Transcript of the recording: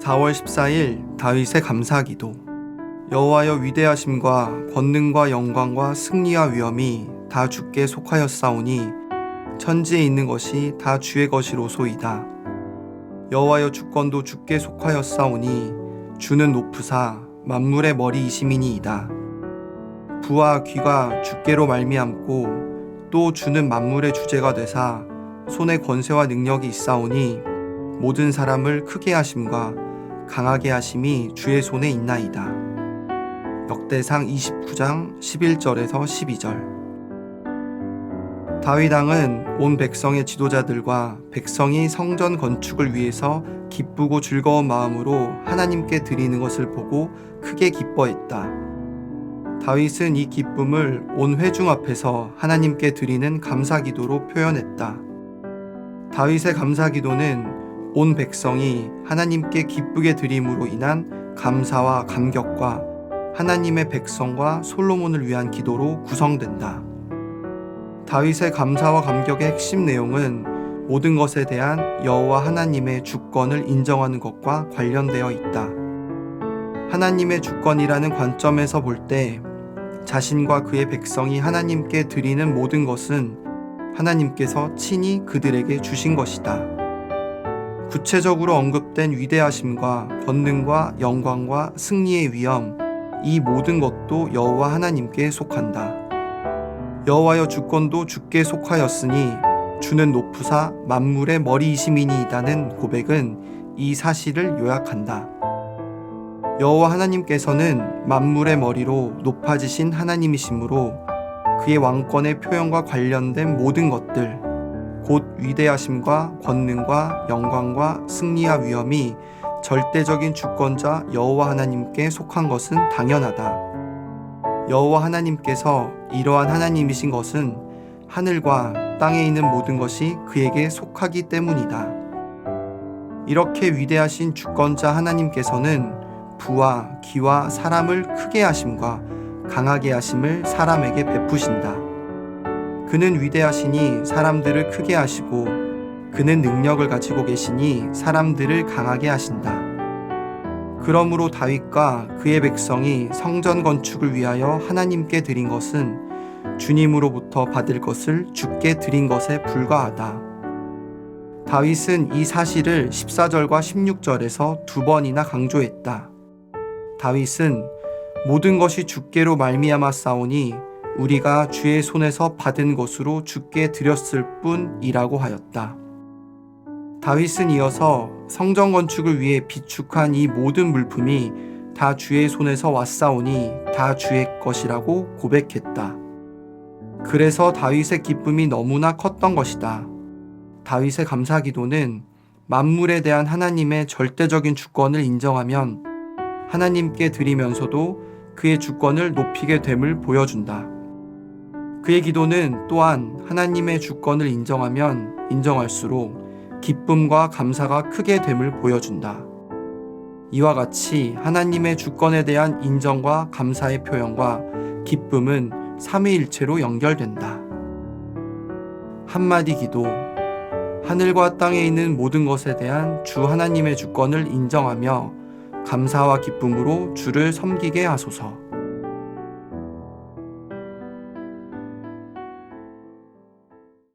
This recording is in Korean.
4월 14일 다윗의 감사기도 여호와여 위대하심과 권능과 영광과 승리와 위엄이 다 주께 속하였사오니 천지에 있는 것이 다 주의 것이로소이다. 여호와여 주권도 주께 속하였사오니 주는 높으사 만물의 머리이시미니이다. 부와 귀가 주께로 말미암고 또 주는 만물의 주제가 되사 손에 권세와 능력이 있사오니 모든 사람을 크게 하심과 강하게 하심이 주의 손에 있나이다. 역대상 29장 11절에서 12절 다윗 왕은 온 백성의 지도자들과 백성이 성전 건축을 위해서 기쁘고 즐거운 마음으로 하나님께 드리는 것을 보고 크게 기뻐했다. 다윗은 이 기쁨을 온 회중 앞에서 하나님께 드리는 감사 기도로 표현했다. 다윗의 감사 기도는 온 백성이 하나님께 기쁘게 드림으로 인한 감사와 감격과 하나님의 백성과 솔로몬을 위한 기도로 구성된다. 다윗의 감사와 감격의 핵심 내용은 모든 것에 대한 여호와 하나님의 주권을 인정하는 것과 관련되어 있다. 하나님의 주권이라는 관점에서 볼 때 자신과 그의 백성이 하나님께 드리는 모든 것은 하나님께서 친히 그들에게 주신 것이다. 구체적으로 언급된 위대하심과 권능과 영광과 승리의 위엄, 이 모든 것도 여호와 하나님께 속한다. 여호와여 주권도 주께 속하였으니 주는 높으사 만물의 머리이시미니이다는 고백은 이 사실을 요약한다. 여호와 하나님께서는 만물의 머리로 높아지신 하나님이시므로 그의 왕권의 표현과 관련된 모든 것들, 곧 위대하심과 권능과 영광과 승리와 위엄이 절대적인 주권자 여호와 하나님께 속한 것은 당연하다. 여호와 하나님께서 이러한 하나님이신 것은 하늘과 땅에 있는 모든 것이 그에게 속하기 때문이다. 이렇게 위대하신 주권자 하나님께서는 부와 기와 사람을 크게 하심과 강하게 하심을 사람에게 베푸신다. 그는 위대하시니 사람들을 크게 하시고 그는 능력을 가지고 계시니 사람들을 강하게 하신다. 그러므로 다윗과 그의 백성이 성전 건축을 위하여 하나님께 드린 것은 주님으로부터 받을 것을 주께 드린 것에 불과하다. 다윗은 이 사실을 14절과 16절에서 두 번이나 강조했다. 다윗은 모든 것이 주께로 말미암아 싸우니 우리가 주의 손에서 받은 것으로 주께 드렸을 뿐이라고 하였다. 다윗은 이어서 성전 건축을 위해 비축한 이 모든 물품이 다 주의 손에서 왔사오니 다 주의 것이라고 고백했다. 그래서 다윗의 기쁨이 너무나 컸던 것이다. 다윗의 감사 기도는 만물에 대한 하나님의 절대적인 주권을 인정하면 하나님께 드리면서도 그의 주권을 높이게 됨을 보여준다. 그의 기도는 또한 하나님의 주권을 인정하면 인정할수록 기쁨과 감사가 크게 됨을 보여준다. 이와 같이 하나님의 주권에 대한 인정과 감사의 표현과 기쁨은 삼위일체로 연결된다. 한마디 기도. 하늘과 땅에 있는 모든 것에 대한 주 하나님의 주권을 인정하며 감사와 기쁨으로 주를 섬기게 하소서.